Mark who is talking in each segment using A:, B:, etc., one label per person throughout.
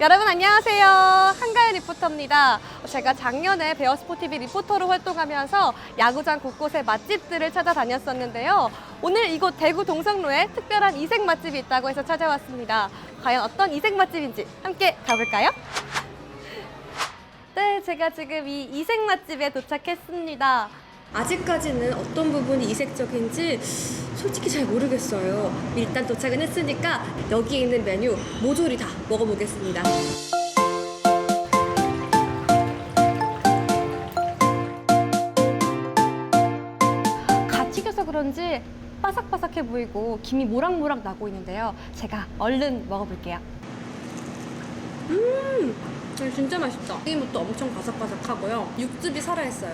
A: 여러분 안녕하세요. 한가연 리포터입니다. 제가 작년에 베어스포티비 리포터로 활동하면서 야구장 곳곳의 맛집들을 찾아다녔었는데요. 오늘 이곳 대구 동성로에 특별한 이색 맛집이 있다고 해서 찾아왔습니다. 과연 어떤 이색 맛집인지 함께 가볼까요? 네, 제가 지금 이 이색 맛집에 도착했습니다. 아직까지는 어떤 부분이 이색적인지 솔직히 잘 모르겠어요. 일단 도착은 했으니까 여기 있는 메뉴 모조리 다 먹어보겠습니다. 그런지 바삭바삭해 보이고 김이 모락모락 나고 있는데요. 제가 얼른 먹어볼게요. 음, 이거 진짜 맛있다. 튀김부터 엄청 바삭바삭하고요. 육즙이 살아있어요.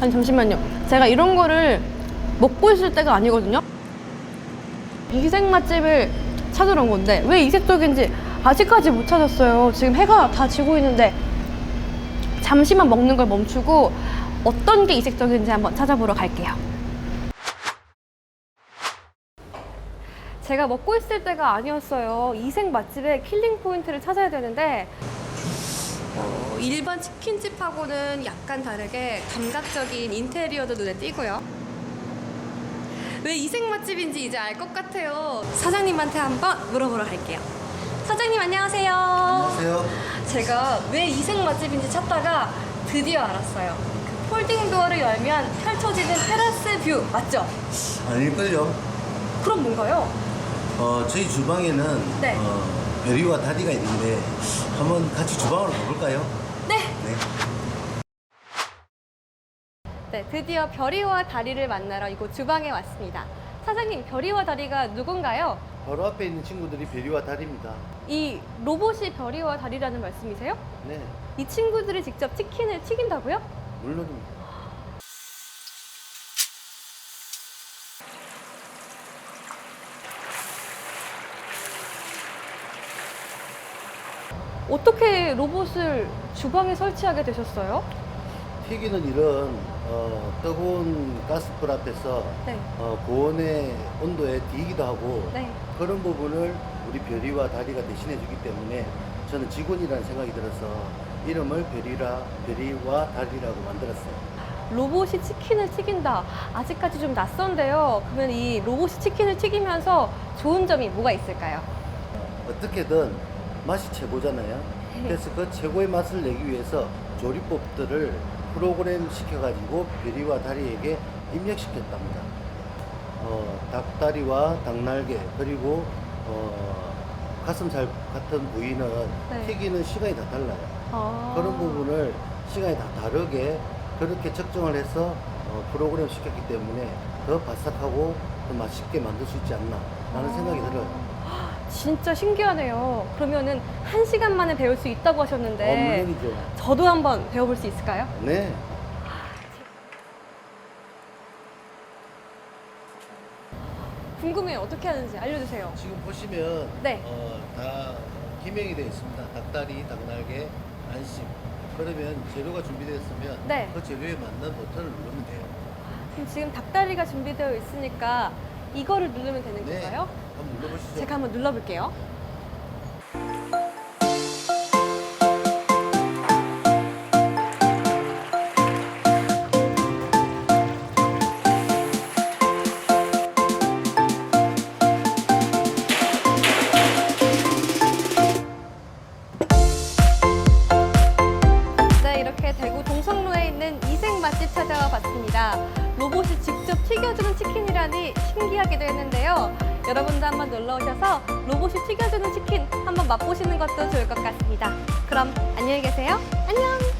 A: 아니 잠시만요. 제가 이런 거를 먹고 있을 때가 아니거든요. 이색 맛집을 찾으러 온 건데 왜 이색적인지 아직까지 못 찾았어요. 지금 해가 다 지고 있는데 잠시만 먹는 걸 멈추고 어떤 게 이색적인지 한번 찾아보러 갈게요. 제가 먹고 있을 때가 아니었어요. 이색 맛집의 킬링 포인트를 찾아야 되는데 어, 일반 치킨집하고는 약간 다르게 감각적인 인테리어도 눈에 띄고요. 왜 이색 맛집인지 이제 알 것 같아요. 사장님한테 한번 물어보러 갈게요. 사장님 안녕하세요.
B: 안녕하세요.
A: 제가 왜 이색 맛집인지 찾다가 드디어 알았어요. 그 폴딩 도어를 열면 펼쳐지는 테라스 뷰 맞죠?
B: 아닐걸요.
A: 그럼 뭔가요?
B: 어, 저희 주방에는
A: 네.
B: 어, 별이와 다리가 있는데 한번 같이 주방으로 가볼까요?
A: 네.
B: 네.
A: 네, 드디어 별이와 다리를 만나러 이곳 주방에 왔습니다. 사장님, 별이와 다리가 누군가요?
B: 바로 앞에 있는 친구들이 별이와 다리입니다.
A: 이 로봇이 별이와 다리라는 말씀이세요?
B: 네,
A: 이 친구들이 직접 치킨을 튀긴다고요?
B: 물론입니다.
A: 어떻게 로봇을 주방에 설치하게 되셨어요?
B: 튀기는 일은 어, 뜨거운 가스불 앞에서
A: 네.
B: 어, 고온의 온도에 뒤기도 하고
A: 네.
B: 그런 부분을 우리 별이와 다리가 대신해 주기 때문에 저는 직원이라는 생각이 들어서 이름을 별이라 별이와 다리라고 만들었어요.
A: 로봇이 치킨을 튀긴다. 아직까지 좀 낯선데요. 그러면 이 로봇이 치킨을 튀기면서 좋은 점이 뭐가 있을까요?
B: 어떻게든 맛이 최고잖아요. 그래서 그 최고의 맛을 내기 위해서 조리법들을 프로그램 시켜가지고 별이와 다리에게 입력시켰답니다. 어, 닭다리와 닭날개 그리고 어, 가슴살 같은 부위는
A: 네.
B: 튀기는 시간이 다 달라요.
A: 아.
B: 그런 부분을 시간이 다 다르게 그렇게 측정을 해서 어, 프로그램 시켰기 때문에 더 바삭하고 더 맛있게 만들 수 있지 않나 라는 생각이 들어요.
A: 진짜 신기하네요. 그러면은 한 시간 만에 배울 수 있다고 하셨는데
B: 어, 물론이죠.
A: 저도 한번 배워볼 수 있을까요?
B: 네.
A: 궁금해요. 어떻게 하는지 알려주세요.
B: 지금 보시면
A: 네.
B: 어, 다 기명이 되어 있습니다. 닭다리, 닭날개, 안심. 그러면 재료가 준비되었으면
A: 네.
B: 그 재료에 맞는 버튼을 누르면 돼요.
A: 그럼 지금 닭다리가 준비되어 있으니까 이거를 누르면 되는
B: 네.
A: 건가요?
B: 한번 눌러보시죠.
A: 제가 한번 눌러볼게요. 치킨이라니 신기하기도 했는데요. 여러분도 한번 놀러 오셔서 로봇이 튀겨주는 치킨 한번 맛보시는 것도 좋을 것 같습니다. 그럼 안녕히 계세요. 안녕!